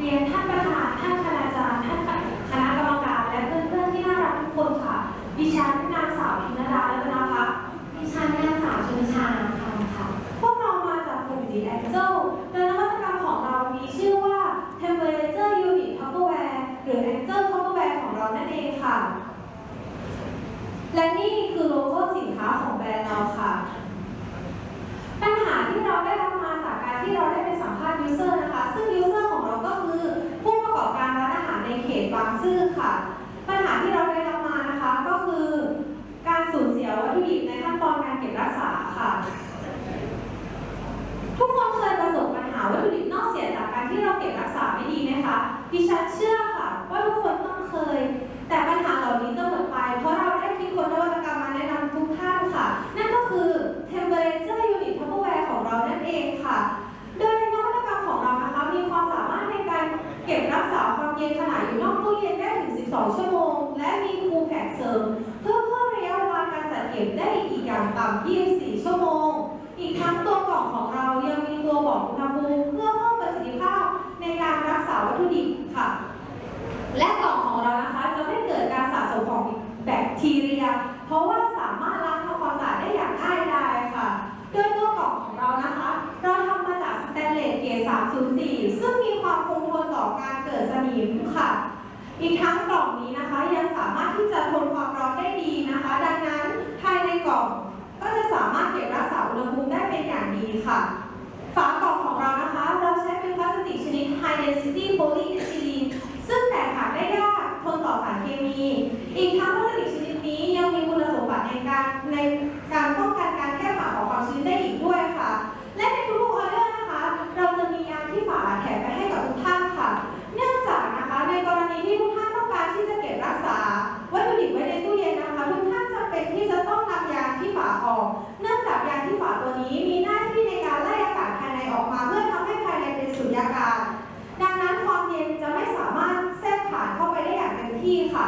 เรียนท่านประธาน ท่านคณาจารย์ ท่านคณะกรรมการ และเพื่อนๆที่น่ารักทุกคนค่ะ ดิฉันนางสาวพิมดาและนาพักดิฉันนางสาวชนชานามคำค่ะ พวกเรามาจากกลุ่มดีแองเจิลโดยนวัตกรรมของเรามีชื่อว่า Temperature Unit Tupperware หรือ Angel Tupperware ของเรานั่นเองค่ะ และนี่คือโลโก้สินค้าของแบรนด์เราค่ะปัญหาที่เราได้รับมาจากการที่เราได้ไปสัมภาษณ์ยูเซอร์นะคะ ซึ่งยูเซอร์ ก็คือผู้ประกอบการร้านอาหารในเขตบางซื่อค่ะ ปัญหาที่เราได้รับมานะคะก็คือการสูญเสียวัตถุดิบในขั้นตอนการเก็บรักษาค่ะ ทุกคนเคยประสบปัญหาวัตถุดิบนอกเสียจากการที่เราเก็บรักษาไม่ดีไหมคะดิฉันเชื่อค่ะว่าทุกคนต้องเคย แต่ปัญหาเหล่านี้จะหมดไป เพราะเราได้คิดค้นนวัตกรรมมาแนะนำทุกท่านค่ะ นั่นก็คือ อย่างต่ำ24 ชั่วโมง อีกทั้งตัวกล่องของเรายังมีตัวบอกอุณหภูมิเพื่อเพิ่มประสิทธิภาพในการรักษาวัตถุดิบค่ะ และกล่องของเรานะคะจะไม่เกิดการสะสมของแบคทีเรีย เพราะว่าสามารถล้างทำความสะอาดได้อย่างง่ายดายค่ะ โดยตัวกล่องของเรานะคะ เราทำมาจากสแตนเลสเกรด304 ซึ่งมีความคงทนต่อการเกิดสนิมค่ะ อีกทั้งกล่องนี้นะคะยังสามารถที่จะทนความร้อนได้ดีนะคะ ดังนั้นภายในกล่อง ก็จะสามารถเก็บรักษาอุณหภูมิได้เป็นอย่างดีค่ะ ฝากล่องของเรานะคะ เราใช้เป็นพลาสติกชนิด High Density Polyethylene ซึ่งแตกหักได้ยากทนต่อสารเคมี อีกทั้ง นั้นจะไม่สามารถแทรกผ่านเข้าไปได้อย่างเต็มที่ค่ะ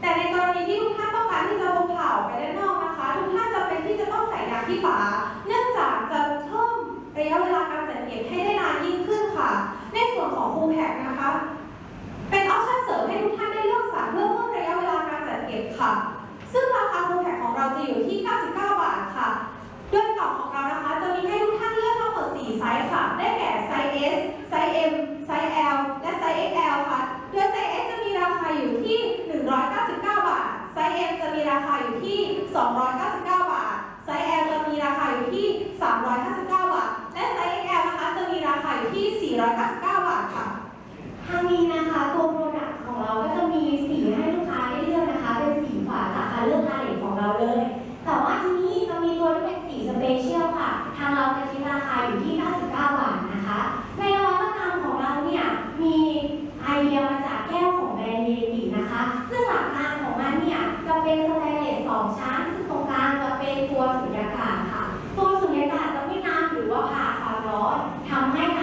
แต่ในกรณีที่ทุกท่านต้องการที่จะพกพาออกไปด้านนอกนะคะ ทุกท่านจะเป็นที่จะต้องใส่ยางที่ฝา เนื่องจากจะเพิ่มระยะเวลาการจัดเก็บให้ได้นานยิ่งขึ้นค่ะ ในส่วนของคูแพคนะคะ เป็นออปชั่นเสริมให้ทุกท่านได้เลือกสรรเพื่อเพิ่มระยะเวลาการจัดเก็บค่ะ ซึ่งราคาคูแพคของเราจะอยู่ที่ 99 บาทค่ะ ด้วยกล่องของเรานะคะจะมีให้ทุกท่านเลือกทั้งหมด 4 ไซส์ค่ะ ได้แก่ไซส์ S ไซส์ M ไซส์ L และไซส์ XL ค่ะ โดยไซส์ S จะมีราคาอยู่ที่ 199 บาท ไซส์ M จะมีราคาอยู่ที่ 299 บาท ไซส์ L จะมีราคาอยู่ที่ 359 บาท และไซส์ XL นะคะจะมีราคาอยู่ที่ 499 บาทค่ะ ทางนี้นะคะตัว ทำให้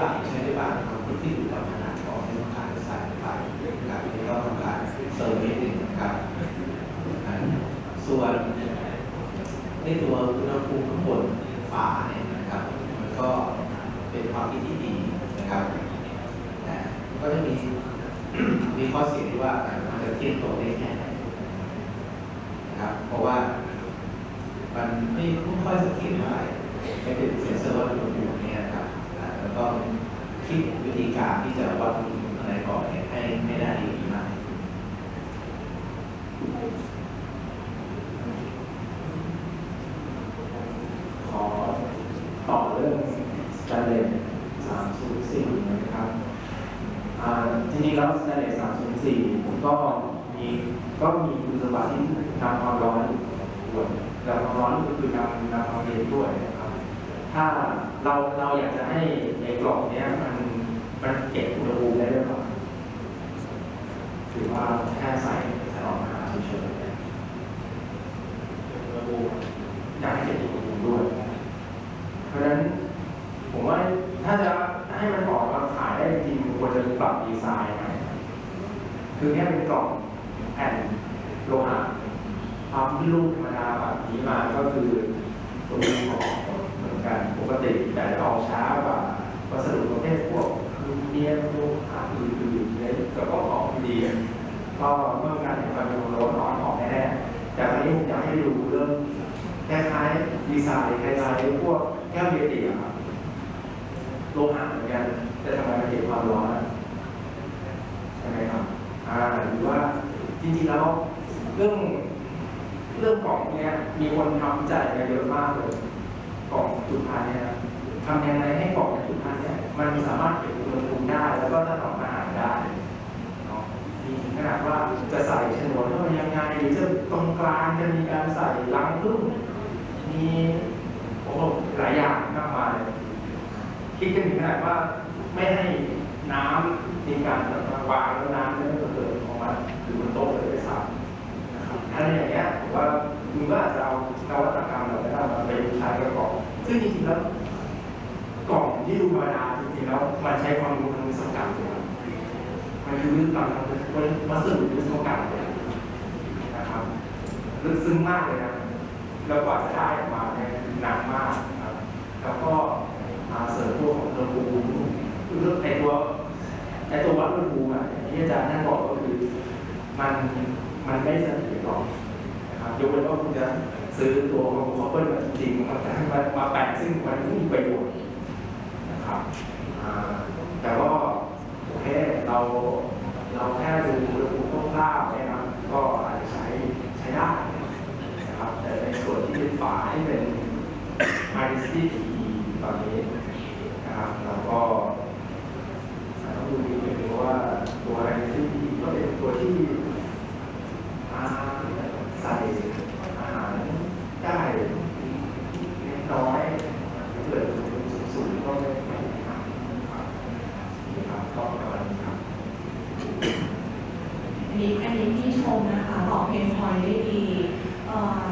การใช้ได้บ้างใช้ได้บ้างนะครับที่อยู่กับขนาดกล่องที่ต้องการจะใส่ไปนะครับนี่ก็ทำการเซอร์วิสหนึ่งนะครับอ่าส่วนในตัวอุณหภูมิข้างบนฝาเนี่ยนะครับ มันก็เป็นความคิดที่ดีนะครับแต่ก็จะมี มีข้อเสียที่ว่ามันจะเทียบตัวได้แค่ไหนนะครับ เพราะว่ามันไม่ไม่ค่อยสังเกตเท่าไหร่ไม่เป็นเซ็นเซอร์วัดอุณหภูมิเนี่ยนะครับอ่าแล้วก็คิดวิธีการที่จะวัดอุณหภูมิอะไรก่อนเนี่ยให้ให้ได้ดีมาก ขอต่อเรื่องสแตนเลส304นะครับอ่าจริงๆแล้วสแตนเลส304ผมก็มีก็มีคุณ สมบัติที่นำความร้อนด้วยนำความร้อนก็คือนำนำความเย็นด้วยนะครับ ถ้าเราเราอยากจะให้ในกล่องเนี้ยมันมันเก็บอุณหภูมิได้ด้วยก่อนถือว่าแค่ใส่ใส่ออกมาเฉยๆอุณหภูมิอยากให้เก็บอุณหภูมิด้วย เพราะฉะนั้นผมว่าถ้าจะให้มันออกมาขายได้จริงควรจะปรับดีไซน์ใหม่คือแค่เป็นกล่องแผ่นโลหะ ปั๊มลูกธรรมดาแบบนี้มาก็คือตัวนี้ของเหมือนกันปกติแต่จะออกช้ากว่าวัสดุประเภทพวกลูเนียมพวกหาอื่นๆเนี่ยก็ต้องออกดีก็เมื่อการแข่งขันเป็นร้อนออนออกแน่แต่คราวนี้ผมอยากให้ดูเรื่องคล้ายๆดีไซน์คล้ายๆพวกแก้วเบียติอะครับโลหะเหมือนกันแต่ทำไมมันเก็บความร้อนใช่ไหมครับอ่าหรือว่าจริงๆแล้วเรื่อง เรื่องกล่องเนี้ยมีคนทำวิจัยกันเยอะมากเลยกล่องจุดพันเนี่ยนะทำยังไงให้กล่องในจุดพันเนี่ยมันสามารถเก็บอุณหภูมิได้ แล้วก็ถนอมอาหารได้เนาะมีถึงขนาดว่าจะใส่ฉนวนเข้ายังไงหรือจะตรงกลางจะมีการใส่รังผึ้งมีโอ้หลายอย่างมากมายคิดกันถึงขนาดว่าไม่ให้น้ำมีการวางแล้วน้ำจะไม่ระเกิดออกมาอยู่บนโต๊ะเลยด้วยซ้ำนะครับ อะไรอย่างเงี้ยผมว่าคุณก็อาจจะเอานวัตกรรมเหล่านี้มาไปใช้กับกองซึ่งจริงๆแล้วกล่องที่ดูธรรมดาจริงๆแล้วมันใช้ความรู้ทางวิศวกรรมเลยมันคือเรื่องการทำวัสดุวิศวกรรมเลยนะครับลึกซึ้งมากเลยนะแล้วกว่าจะได้ออกมาเนี่ยนานมากครับแล้วก็มาเสริมพวกของอุณหภูมเรื่องในตัวในตัววัดอุณหภูมิอะอย่างที่อาจารย์นั่นบอกก็คือมันมันไม่สถีย รหรอนะครับยกเว้นว่าคุณจะซื้อตัวของคอปเปิลมาจริงๆมาแต่มามาแปะซึ่งมันไม่มีประโยชน์นะครับแต่ว่าโอเคเราเราแค่ดูอุณหภูมิคร่าวๆเนี่ยนะก็อาจจะใช้ใช้ได้นะครับแต่ในส่วนที่เป็นฝาที่เป็น i d c t ตอนนี้นะครับเราก็ต้องดูดีนิดนึงว่าตัว i d c t ก็เป็นตัวที่อ่าใส่อาหารได้เล็กน้อยเกิดสูงๆก็ไม่ไม่มีปัญหาครับนี่ครับก็ประมาณนี้ครับ อันนี้อันนี้พี่ชมนะคะบอกเพนพอยได้ดีเอ่อ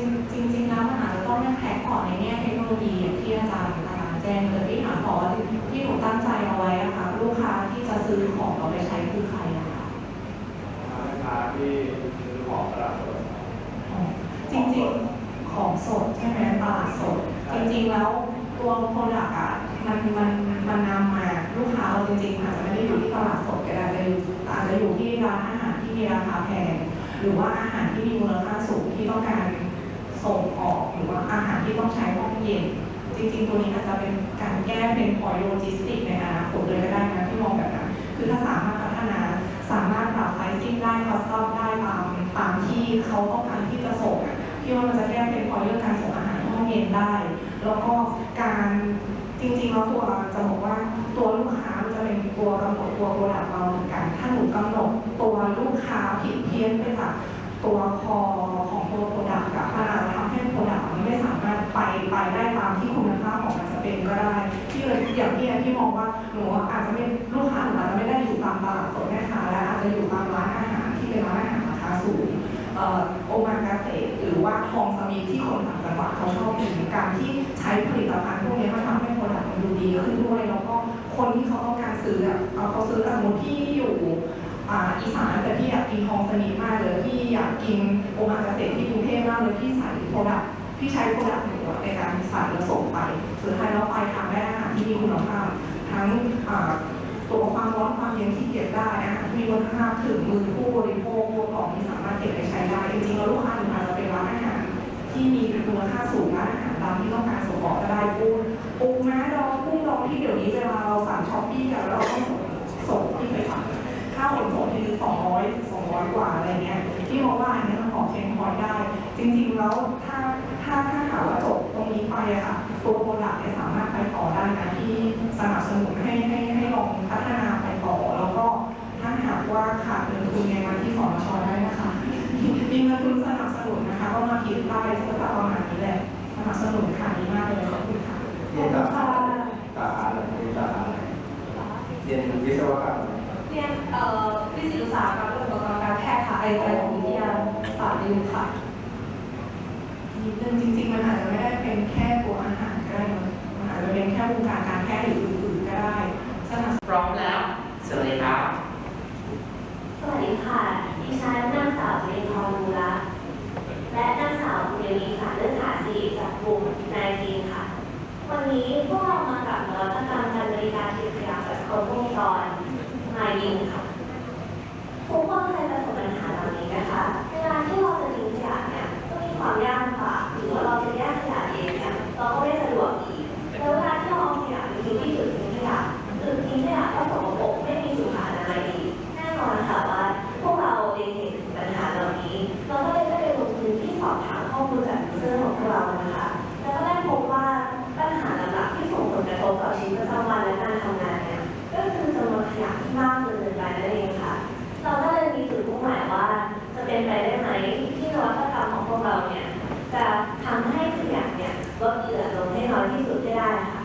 จจริงจริงๆแล้วมันอาจจะต้องยังแพ็กก่อนในแง่เทคโนโลยีอย่างที่อาจารย์อาจารย์แจ้งเลยที่ถามขอว่าที่หนูตั้งใจเอาไว้อะค่ะลูกค้าที่จะซื้อของเราไปใช้คือใครอะคะราคาที่ซื้อของตลาดสดจริงๆของสดใช่ไหมตลาดสด จริงๆแล้วตัวโปรดักต์อะมันมันมันนำมาลูกค้าเราจริงๆอาจจะไม่ได้อยู่ที่ตลาดสดก็ได้อาจจะอยู่อาจจะอยู่ที่ร้านอาหารที่มีราคาแพงหรือว่าอาหารที่มีมูลค่าสูงที่ต้องการ ส่งออกหรือว่าอาหารที่ต้องใช้ห้องเย็น จริงๆ ตัวนี้อาจจะเป็นการแก้เป็นพอยโลจิสติกในอนาคตเลยก็ได้นะที่มองแบบนั้น คือถ้าสามารถพัฒนาสามารถปรับไพรซิ่งได้คอสตอมได้ตามตามที่เขาต้องการที่จะส่งอะที่ว่ามันจะแก้เป็นพอยเรื่องการส่งอาหารห้องเย็นได้ แล้วก็การจริงๆแล้วตัวจะบอกว่าตัวลูกค้ามันจะเป็นตัวกำหนดตัวโปรดักต์เราเหมือนกัน ถ้าหนูกำหนดตัวลูกค้าผิดเพี้ยนไปจาก ตัวคอของตัวโปรดักต์อะมันอาจจะทำให้โปรดักต์มันไม่สามารถไปไปได้ตามที่คุณภาพของมันจะเป็นก็ได้ ที่เลยอย่างที่ที่มองว่าหนูอาจจะไม่ลูกค้าหนูอาจจะไม่ได้อยู่ตามตลาดสดแม่ค้าและอาจจะอยู่ตามร้านอาหารที่เป็นร้านอาหารราคาสูงเอ่อโอมากาเสะหรือว่าทองสมิธที่คนต่างจังหวัดเขาชอบกินการที่ใช้ผลิตภัณฑ์พวกนี้มันทำให้โปรดักต์มันดูดีขึ้นด้วยแล้วก็คนที่เขาต้องการซื้อเอาเขาซื้อสมมติที่อยู่ อีสานแต่ที่อยากกินทองสมิธมากเลยที่อยากกินโอมากาเสะที่กรุงเทพมากเลยที่ใส่โปรดักต์ที่ใช้โปรดักต์หนูอะในการใส่แล้วส่งไปสุดท้ายแล้วปทางได้อาหารที่มีคุณภาพทั้งตัวความร้อนความเย็นที่เก็บได้อาหารมีคุณภาพถึงมือผู้บริโภคผู้กล่องที่สามารถเก็บไปใช้ได้จริงๆแล้วลูกค้าหนึ่งอาจจะเป็นร้านอาหารที่มีคุณค่าสูงร้านอาหารตามที่ต้องการส่งออกก็ได้ปูปูม้าดองกุ้งดองที่เดี๋ยวนี้เวลาเราสั่งช้อปปี้กันแล้วเราต้องส่งที่ไปสั่ง ค่าขนส่งที่สองร้อยสองร้อยกว่าอะไรเงี้ยที่บอกว่าอันนี้มันออกเชนพอยได้ จริงๆแล้วถ้าถ้าถ้าหากว่าจบตรงนี้ไปอะค่ะตัวโปรดักต์เนี่ยสามารถไปต่อได้นะที่สนับสนุนให้ให้ให้ลองพัฒนาไปต่อ แล้วก็ถ้าหากว่าขาดเงินทุนในมาที่สอนชได้นะคะ มีเงินทุนสนับสนุนนะคะก็มาคิดได้ก็จะประมาณนี้แหละสนับสนุนค่ะดีมากเลยขอบคุณค่ะเรียนสาขาสาขาอะไรเรียนสาขาอะไรเรียนวิศวกรรม เรียนเอ่อวิศวอุตสาหกรรมและอุปกรณ์การแพทย์ค่ะไอไอของวิทยาศาสตร์ดิวค่ะนิดนึงจริงๆ มันอาจจะไม่ได้เป็นแค่ตัวอาหารก็ได้นะมันอาจจะเป็นแค่วงการการแพทย์หรืออื่นๆก็ได้สนับสนุนพร้อมแล้วเชิญเลยครับ สวัสดีค่ะ ดิฉันนางสาวเรนทรมูระและนางสาวเรนีสารเลือดขาสีจากกลุ่มนายจีนค่ะ วันนี้พวกเรามากับนวัตกรรมการบริการเก็บขยะแบบครบวงจร มายิงค่ะทุกคนเคยประสบปัญหาเหล่านี้นะคะ เวลาที่เราจะทิ้งขยะเนี่ยก็มีความยาก เป็นไปได้ไหมที่นวัตกรรมของพวกเราเนี่ยจะทำให้ขยะเนี่ยลดเหลือลงให้น้อยที่สุดให้ได้ค่ะ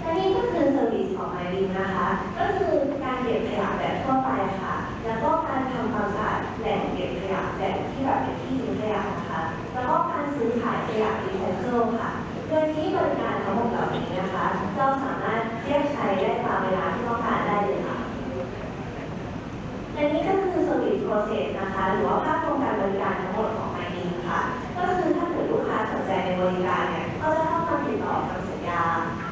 และนี่ก็คือเซอร์วิสของไอรินนะคะ ก็คือการเก็บขยะแบบทั่วไปค่ะ แล้วก็การทำความสะอาดแหล่งเก็บขยะแบบที่แบบเป็นที่ทิ้งขยะนะคะ แล้วก็การซื้อขายขยะรีไซเคิลค่ะโดยที่บริการทั้งหมดเหล่านี้นะคะ เราสามารถเรียกใช้ได้ตามเวลาที่ต้องการได้เลยค่ะและนี่ก็คือ service process นะคะ หรือว่าภาพรวมการบริการทั้งหมดของ My ค่ะ ก็คือถ้าเกิดลูกค้าสนใจในบริการเนี่ย ก็จะเข้ามาติดต่อทำสัญญา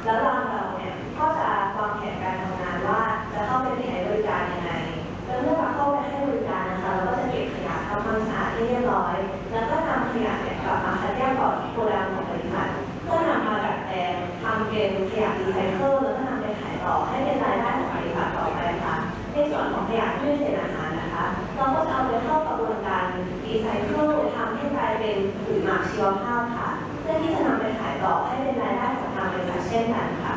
แล้วเราเราเนี่ย ก็จะวางแผนการทำงานว่าจะเข้าไปใช้บริการยังไง แล้วเมื่อเราเข้าไปให้บริการนะคะ เราก็จะเก็บขยะทำความสะอาดให้เรียบร้อย แล้วก็นำขยะเนี่ยกลับมาคัดแยกต่อที่โกดังของบริษัทเพื่อนำมาดัดแปลงทำเป็นขยะรีไซเคิลแล้วก็นำไปขายต่อให้เป็นรายได้ของบริษัทต่อไปค่ะ ในส่วนของขยะที่ไม่เศษอาหารนะ คะเราก็จะเอาไปเข้ากระบวนการรีไซเคิลทำให้กลายเป็นปุ๋ยหมักชีวภาพค่ะ เพื่อที่จะนำไปขายต่อให้เป็นรายได้จากทางบริษัทเช่นกันค่ะ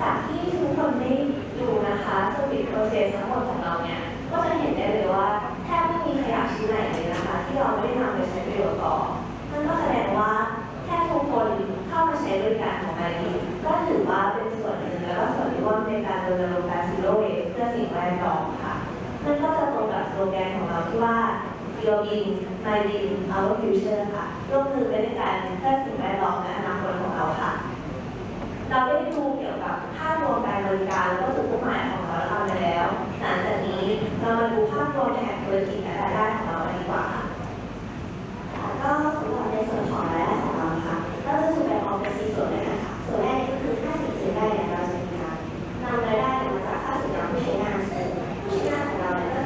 จากที่ทุกคนได้ดูนะคะสวิตโปรเซสทั้งหมดของเราเนี่ยก็จะเห็นได้เลยว่าแทบไม่มีขยะชิ้นไหนเลยนะคะ ที่เราไม่ได้นำไปใช้ประโยชน์ต่อนั่นก็แสดงว่าแค่ทุกคนเข้ามาใช้บริการของไอรีก็ถือว่าเป็นส่วนหนึ่งและก็ส่วนร่วมในการรณรงค์การ zero waste เพื่อสิ่งแวดล้อมค่ะ นั่นก็จะตรงกับสโลแกนของเราที่ว่า Your Bean My Bean Our Future ค่ะร่วมมือไปด้วยกันเพื่อสิ่งแวดล้อมและอนาคตของเราค่ะ เราได้ดูเกี่ยวกับภาพรวมการบริการและจุดมุ่งหมายของเราทำไปแล้ว หลังจากนี้เรามาดูภาพรวมแห่งธุรกิจและรายได้ของเราดีกว่าค่ะก็สำหรับในส่วนของรายได้ของเราค่ะก็จะถูกแบ่งออกเป็นสี่ส่วนด้วยกันค่ะส่วนแรกก็คือค่าสินค้าได้เนี่เราจะมีการนำรายได้มาจากค่าสินค้าผู้ใช้งานเสริม Yeah.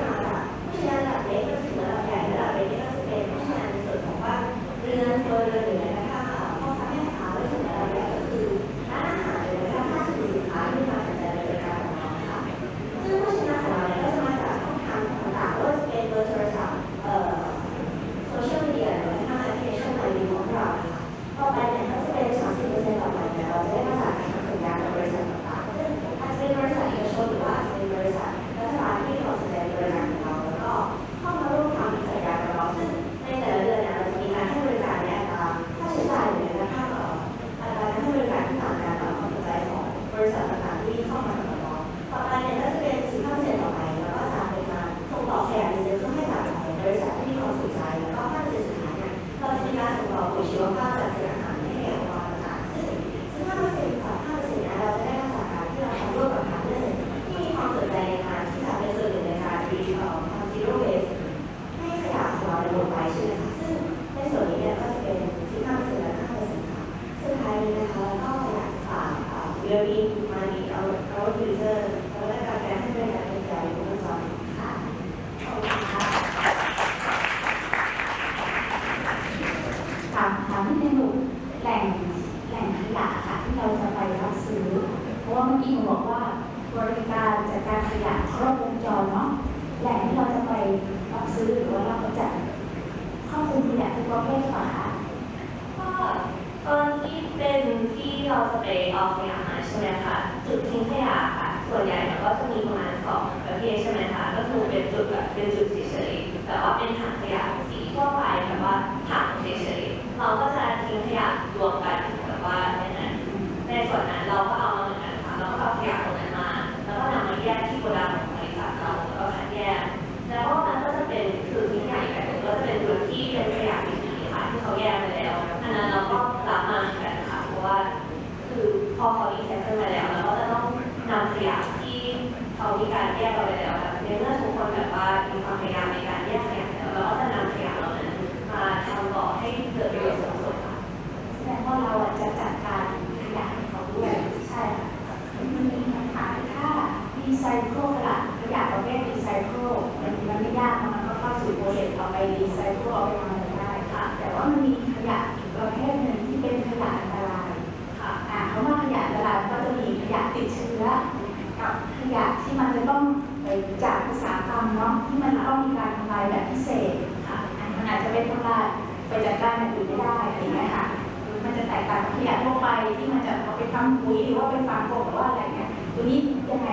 นี้ยังไง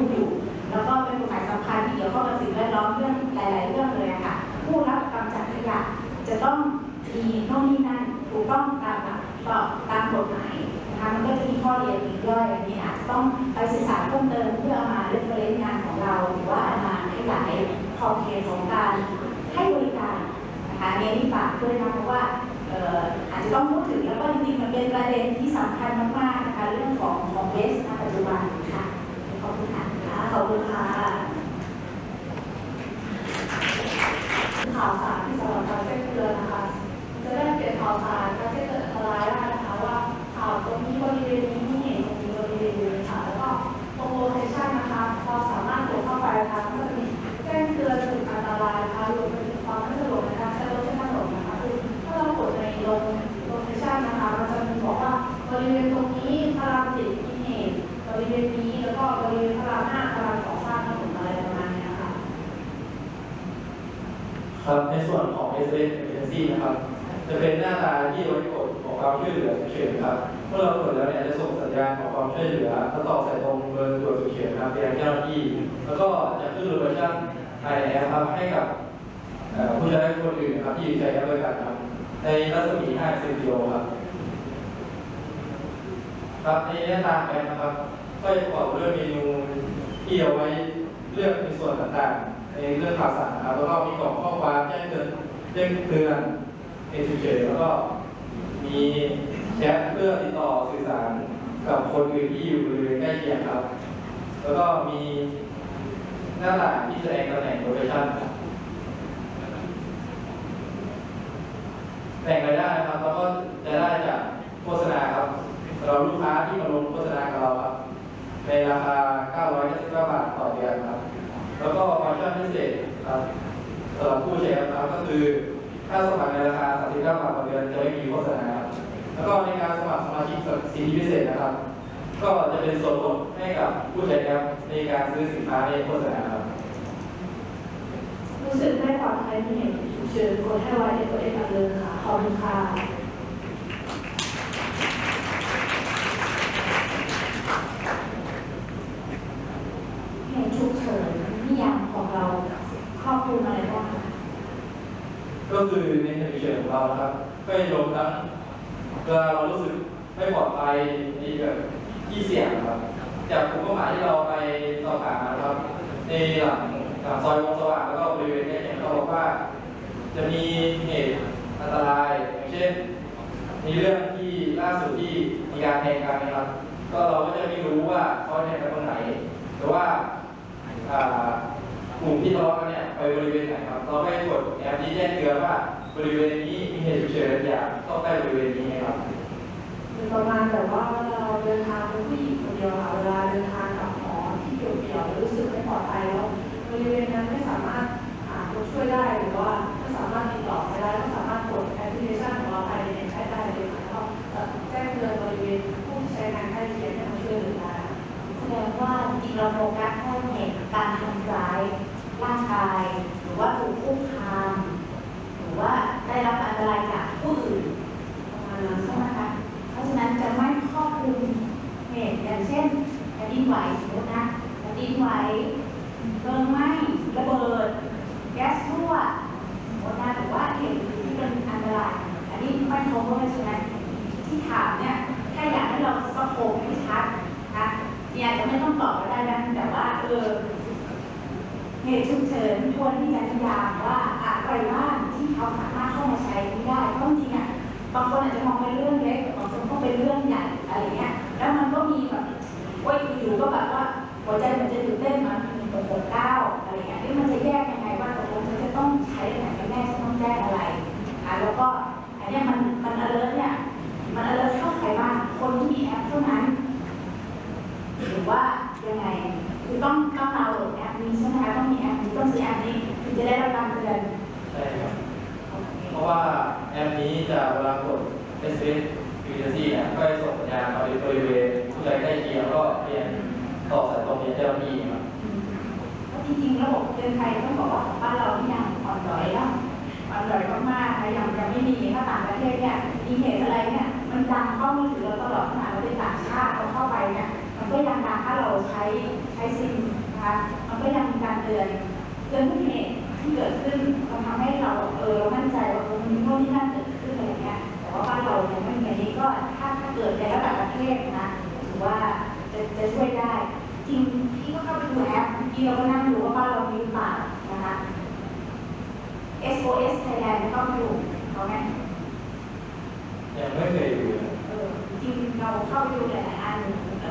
ผู้อยู่ แล้วก็เป็นกฎหมายสำคัญที่เกี่ยวข้องกับสิ่งแวดล้อมเรื่องหลาย ๆ เรื่องเลยค่ะ ผู้รับกำจัดขยะจะต้องทีโน่นนี่นั่นถูกต้องตามหลักตอตามกฎหมายนะคะมันก็จะมีข้อเรียนอีกด้วยอย่างนี้อาจจะต้องไปศึกษาเพิ่มเติมเพื่อเอามาเรฟเฟรนงานของเราหรือว่าอามาขยายขอบเขตของการให้บริการนะคะเนี่ยนี่ฝากด้วยนะเพราะว่าอาจจะต้องพูดถึงแล้วก็จริงๆมันเป็นประเด็นที่สำคัญมากๆนะคะเรื่องของของเบสในปัจจุบันค่ะขอบคุณค่ะ ขอบคุณค่ะข่าวสารที่สำหรับการแจ้งเตือนนะคะ จะได้เปลี่ยนข่าวสารการแจ้งเตือนอันตรายได้นะคะว่าข่าวตรงนี้บริเวณนี้ที่เห็นตรงนี้บริเวณนี้ค่ะแล้วก็ตรงโลเคชั่นนะคะเราสามารถกดเข้าไปนะคะก็จะมีแจ้งเตือนถึงอันตรายนะคะรวมไปถึงความไม่สะดวกในการใช้รถใช้ถนนนะคะคือถ้าเรากดในลงโลเคชั่นนะคะ s s Agency นะครับ จะเป็นหน้าตาที่ไว้กดขอความช่วยเหลือฉุกเฉินครับ เมื่อเรากดแล้วเนี่ยจะส่งสัญญาณขอความช่วยเหลือแล้วต่อสายตรงเบอร์ตรวจฉุกเฉินครับไปยังเจ้าหน้าที่ แล้วก็จะขึ้นโลเคชั่นภายในแอครับให้กับผู้ใช้คนอื่นครับที่ใช้แอปด้วกันครับ ในรัศมี 50กิโลครับ ครับในหน้าตาแอปนะครับ ก็จะประกอบด้วยเมนูที่เอาไว้เลือกในส่วนต่างๆ เรื่องข่าวสารครับแล้วก็มีกล่องข้อความแจ้งเตือนแจ้งเตือนในฉุกเฉินแล้วก็มีแชทเพื่อติดต่อสื่อสารกับคนอื่นที่อยู่บริเวณใกล้เคียงครับ แล้วก็มีหน้าต่างที่แสดงตำแหน่งโลเคชั่นครับแบ่งรายได้ครับแล้วก็จะได้จากโฆษณาครับเราลูกค้าที่มาลงโฆษณากับเราครับในราคา 999 บาทต่อเดือนครับ แล้วก็ฟังก์ชันพิเศษครับสำหรับผู้ใช้นะครับก็คือถ้าสมัครในราคา 39 บาทต่อเดือนจะไม่มีโฆษณาครับแล้วก็ในการสมัครสมาชิกสิทธิพิเศษนะครับ ก็จะเป็นส่วนลดให้กับผู้ใช้ครับในการซื้อสินค้าในโฆษณาครับรู้สึกไม่ปลอดภัยมีเหตุฉุกเฉินกดให้ไว้ในตัวเองเลยค่ะขอบคุณค่ะ เหตุฉุกเฉินนิยามของเราครอบคลุมอะไรบ้างคะ ก็คือในเหตุฉุกเฉินของเรานะครับก็จะรวมทั้งเวลาเรารู้สึกไม่ปลอดภัยในแบบที่เสี่ยงครับ จากกลุ่มเป้าหมายที่เราไปสอบถามนะครับ ในหลังหลังซอยวงสว่างแล้วก็บริเวณใกล้เคียเขาบอกว่า จะมีเหตุอันตรายอย่างเช่นในเรื่องที่ล่าสุดที่มีการแทงกันนะครับ ก็เราก็จะไม่รู้ว่าเขาแทงกันตรงไหนหรือว่าอ่า กลุ่มที่ทะเลาะกันเนี่ยไปบริเวณไหนครับ เราก็จะกดแอปที่แจ้งเตือนว่าบริเวณนี้มีเหตุฉุกเฉินอย่าเข้าใกล้บริเวณนี้นะครับคือประมาณแบบว่าเวลาเราเดินทางเป็นผู้หญิงคนเดียวค่ะเวลาเดินทางกับหมอที่เปี่ยวๆรู้สึกไม่ปลอดภัยแล้วบริเวณนั้นไม่สามารถหาคนช่วยได้หรือว่าไม่สามารถติดต่อใครได้ไม่สามารถกดแอปพลิเคชันของเราภายในเน็ตแพทย์ได้เลยค่ะแล้วก็แจ้งเตือนบริเวณผู้ใช้งานใกล้เคียงให้มาช่วยเหลือได้แสดงว่าจริงๆเราโฟกัสแค่เหตุการทำร้าย ร่างกาย หรือว่าถูกคุกคามหรือว่าได้รับอันตรายจากผู้อื่นประมาณนั้นใช่ไหมคะเพราะฉะนั้นจะไม่ครอบคลุมเหตุอย่างเช่นแผ่นดินไหวสมมตินะแผ่นดินไหวเพลิงไหม้ระเบิด แก๊สรั่วสมมตินะหรือว่าเหตุที่เป็นอันตราย อันนี้ไม่ครบเพราะฉะนั้นที่ถามเนี่ยแค่อยากให้เราสโคปให้ชัดนะเนี่ยจะไม่ต้องตอบก็ได้นะแต่ว่าเออ เหตุฉุกเฉินควรที่จะนิยามว่าอะไรบ้างที่เขาสามารถเข้ามาใช้ได้เพราะจริงอะบางคนอาจจะมองเป็นเรื่องเล็กแต่บางคนก็เป็นเรื่องใหญ่อะไรเงี้ย แล้วมันก็มีแบบโอ้ยอยู่ก็แบบว่าหัวใจมันจะหยุดเต้นมันมีปวดปวดก้าวอะไรเงี้ยนี่มันจะแยกยังไงว่าตกลงฉันจะต้องใช้ไหนกันแน่ฉันต้องแจ้งอะไรอะแล้วก็อันเนี้ยมันมันเอร์เนี่ยมันเอร์เข้าใครบ้างคนที่มีแอปเท่านั้น หรือว่ายังไง คือต้องต้องดาวน์โหลดแอปนี้ใช่ไหมคะต้องมีแอปนี้ต้องซื้อแอปนี้ถึงจะได้รับการเตือนใช่ครับเพราะว่าแอปนี้จะเวลากด S S Agency เนี่ยก็จะส่งสัญญาณไปบริเวณผู้ใช้ใกล้เคียงแล้วก็เปลี่ยนต่อสายตรงเรียนเจ้าหน้าที่ครับเพราะจริงๆระบบเตือนภัยต้องบอกว่าของบ้านเราที่ยังอ่อนด้อยแล้วอ่อนด้อยมากๆนะยังยังไม่มีถ้าต่างประเทศเนี่ยมีเหตุอะไรเนี่ย มันดังเข้ามือถือเราตลอดขนาดเราเป็นต่างชาติเราเข้าไปเนี่ยมัน ก็ยังดังถ้าเราใช้ใช้ซิมนะคะมันก็ยังมีการเตือนเตือนทุกเหตุที่เกิดขึ้นมันทำให้เราเออเรามั่นใจว่าเออมันมีโน่นนี่นั่นเกิดขึ้นอะไรอย่างเงี้ยแต่ว่าบ้านเราเนี่ยไม่มีอันนี้ก็ถ้าถ้าเกิดในระดับประเทศนะถือว่าจะจะช่วยได้ จริงพี่ก็เข้าไปดูแอปเมื่อกี้เราก็นั่งดูว่าบ้านเรามีหรือเปล่านะคะ SOS Thailand เข้าไปดูเขาไงยังไม่เคยดูเลยเออจริงเราเข้าไปดูหลายๆอัน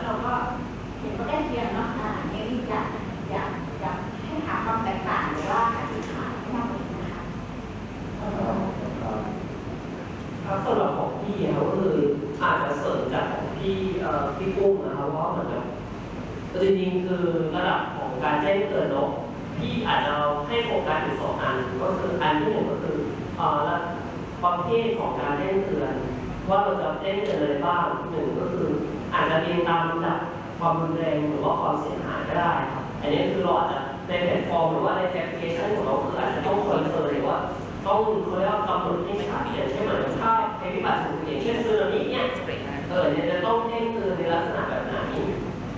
แล้วเราก็เห็นว่าใกล้เคียงเนาะอ่าเนี่ยที่อยากอยากอยากให้หาความแตกต่างหรือว่าหาจุดขายให้มากกว่านี้นะคะครับสำหรับของพี่เขาคืออาจจะเสริมจากของพี่เอ่อพี่กุ้งนะครับเพราะเหมือนกับจริงๆคือระดับของการแจ้งเตือนเนาะพี่อาจจะให้โฟกัสอยู่สองอันก็คืออันที่หนึ่งก็คือเอ่อระประเภทของการแจ้งเตือน ว่าเราจะแจ้งเตือนอะไรบ้างหนึ่งก็คือ อาจจะเรียงตามลำดับความรุนแรงหรือว่าความเสียหายก็ได้ครับอันนี้คือเราอาจจะในแพลตฟอร์มหรือว่าในแอปพลิเคชันของเราคืออาจจะต้องคอยเซอร์ว่าต้องเขาเรียกว่ากำหนดให้ชัดอย่างเช่นเหมือนถ้าภัยพิบัติสูงอย่างเช่นสึนามิเนี่ยเออเนี่ยจะต้องแจ้งเตือนในลักษณะแบบไหน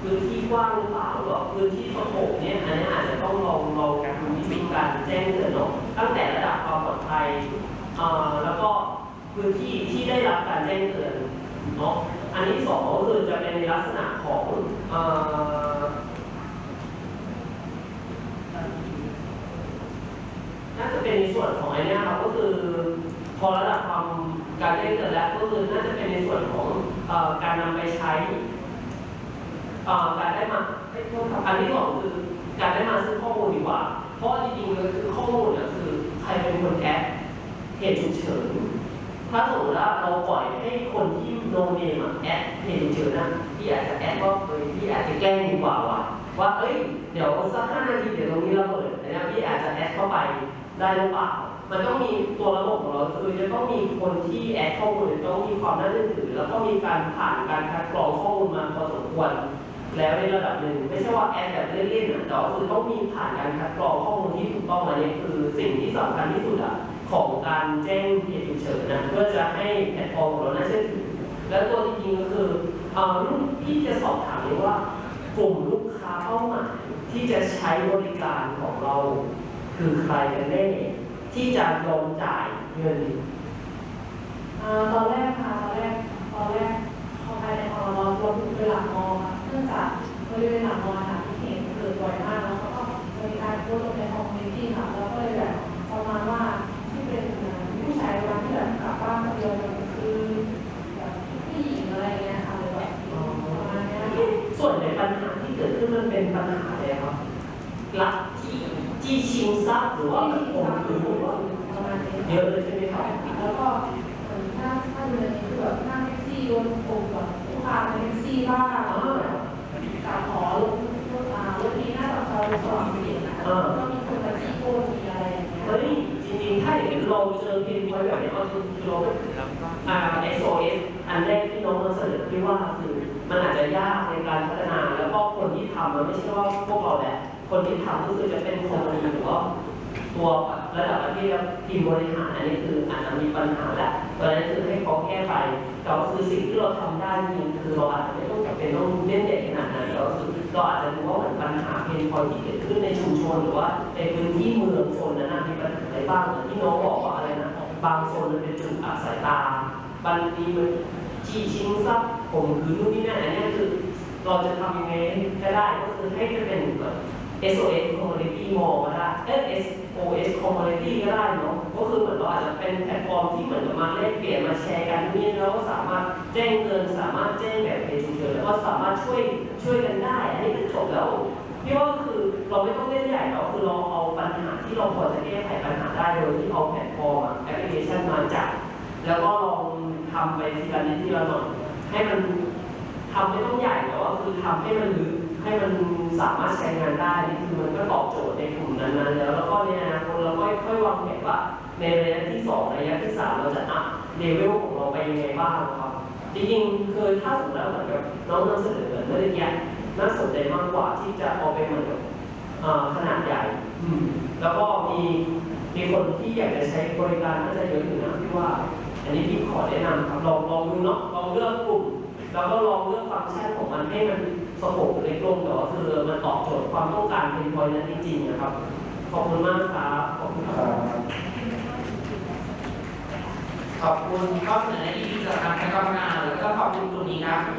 พื้นที่กว้างหรือเปล่าหรือพื้นที่สงบเนี่ยอันนี้อาจจะต้องลองลองดูวิธีการแจ้งเตือนเนาะตั้งแต่ระดับความปลอดภัยเอ่อแล้วก็พื้นที่ที่ได้รับการแจ้งเตือนเนาะ อันที่สองก็คือจะเป็นในลักษณะของน่าจะเป็นในส่วนของไอ้เนี่ยครับก็คือพอระดับความการแจ้เตือนแล้วก็คือน่าจะเป็นในส่วนของอการนำไปใช้การได้มาเอ้ยโทษครับอันที่สองคือการได้มาซึ่งข้อมูลดีกว่า เพราะจริงๆเลยคือข้อมูลเนี่ยคือใครเป็นคนแอดเหตุฉุกเฉิน ถ้าสมมติว่าเราปล่อยให้คนที่โนเนมอะแอดเหตุฉุกเฉินะพี่อาจจะแอดว่าเฮ้ยพี่อาจจะแกล้งดีกว่าว่ะว่าเอ้ยเดี๋ยวสักห้านาทีเดี๋ยวตรงนี้เระเบิดนเนี้ยพี่อาจจะแอดเข้าไปได้หรือเปล่ามันต้องมีตัวระบบของเราคือจะต้องมีคนที่แอดข้อมูลจะต้องมีความน่าเชื่อถือ แล้วก็มีการผ่านการคัดกรองข้อมูลมาพอสมควร แล้วในระดับหนึ่งไม่ใช่ว่าแอดแบบเล่นๆนะแต่ว่าคือต้องมีผ่านการคัดกรองข้อมูลที่ถูกต้องอันนี้คือสิ่งที่สำคัญที่สุดอะ ของการแจ้งเหตุฉุกเฉินนะเพื่อจะให้แพลตฟอร์มของเราน่าเชื่อถือ แล้วตัวจริงก็คือเอ่อรุ่นพี่จะสอบถามเลยว่ากลุ่มลูกค้าเป้าหมายที่จะใช้บริการของเรา คือใครกันแน่ที่จะยอมจ่ายเงินตอนแรกค่ะตอนแรกตอนแรกเข้าไปในมอเราเราบุกไปหลังมอค่ะเนื่องจากบริเวณหลังมอค่ะที่เห็นเกิดบ่อยมากแล้วเขาก็จะมีการโพสต์ลงในคอมมูนิตี้ค่ะแล้วก็เลยแบบประมาณว่า ที่เป็นผู้ชายวันที่แบบกลับบ้านคนเดียวเนี่ยคือแบบผู้หญิงอะไรอย่างเงี้ยค่ะหรือแบบประมาณเนี้ยค่ะส่วนในปัญหาที่เกิดขึ้นมันเป็นปัญหาอะไรครับลักที่จี้ชิงทรัพย์หรือว่าแบบข่มขืนหรือว่าประมาณนี้เยอะเลยใช่ไหมครับแล้วก็เหมือนถ้าถ้าดูในนี้คือแบบนั่งแท็กซี่โดนโกงแบบลูกค้าในแท็กซี่บ้างกาขอรถรถอ่ารถนี้หน้าปากซอยสว่างเสียนะคะก็มีคนมาจี้โกงมีอะไรอย่างเงี้ย เฮ้ยจริงๆถ้าอย่างนี้เราเจอเพนพอยต์แบบนี้เอาจริงๆเราอ่า SOS อันแรกที่น้องมาเสนอที่ว่าคือมันอาจจะยากในการพัฒนา แล้วก็คนที่ทำมันไม่ใช่ว่าพวกเราแหละ คนที่ทำก็คือจะเป็นคอมพานีหรือว่าตัวระดับประเทศทีมบริหารอันนี้คืออาจจะมีปัญหาแหละเพราะฉะนั้นคือให้เขาแก้ไปแต่ว่าคือสิ่งที่เราทำได้จริงคือเราอาจจะไม่ต้องจำเป็นต้องเล่นเด็ดขนาดนั้นเราคือ เราอาจจะดูว่าเหมือนปัญหาเพนพอยที่เกิดขึ้นในชุมชนหรือว่าในพื้นที่เมืองโซนนั้นนะมีปัญหาอะไรบ้างเหมือนที่น้องบอกว่าอะไรนะบางโซนมันเป็นจุดอับสายตาบางทีมันจี้ชิงทรัพย์ข่มคือนู่นนี่นั่นอันนี้คือ เราจะทำยังไงให้ได้ก็คือให้จะเป็นแบบ SOS Community Mall ก็ได้เออ SOS Community ก็ได้เนาะก็คือเหมือนเราอาจจะเป็นแพลตฟอร์มที่เหมือนกับมาแลกเปลี่ยนมาแชร์กันนี่แล้วก็สามารถแจ้งเตือนสามารถแจ้งแบบเป็นฉุกเฉินแล้วก็สามารถช่วยช่วยกันได้ อันนี้คือจบแล้วพี่ว่าคือเราไม่ต้องเล่นใหญ่หรอกคือเราเอาปัญหาที่เราพอจะแก้ไขปัญหาได้โดยที่เอาแพลตฟอร์มแอปพลิเคชันมาจับแล้วก็ลองทำไปทีละนิดทีละหน่อยให้มันทำไม่ต้องใหญ่แต่ว่าคือทำให้มันลึก ให้มันสามารถใช้งานได้นี่คือมันก็ตอบโจทย์ในกลุ่มนั้นๆแล้ว แล้วก็ในอนาคตเราก็ค่อยวางแผนว่าในระยะที่สองระยะที่สามเราจะอัพเลเวลของเราไปยังไงบ้างครับจริงๆคือถ้าสมมติว่าเหมือนกับน้องนำเสนอเมื่อกี้น่าสนใจมากกว่าที่จะเอาไปเหมือนกับขนาดใหญ่อืแล้วก็มีมีคนที่อยากจะใช้บริการน่าจะเยอะอยู่นะพี่ว่า อันนี้พี่ขอแนะนำครับลองลองดูเนาะลองเลือกกลุ่ม แล้วก็ลองเลือกฟังก์ชันของมันให้มันสโคปเล็กลงแต่ว่าคือมันตอบโจทย์ความต้องการเป็นพอยนั้นจริงๆนะครับ ขอบคุณมากครับขอบคุณครับขอบคุณข้อเสนอที่ดีจากทางคณะกรรมการแล้วก็ขอบคุณกลุ่มนี้ครับ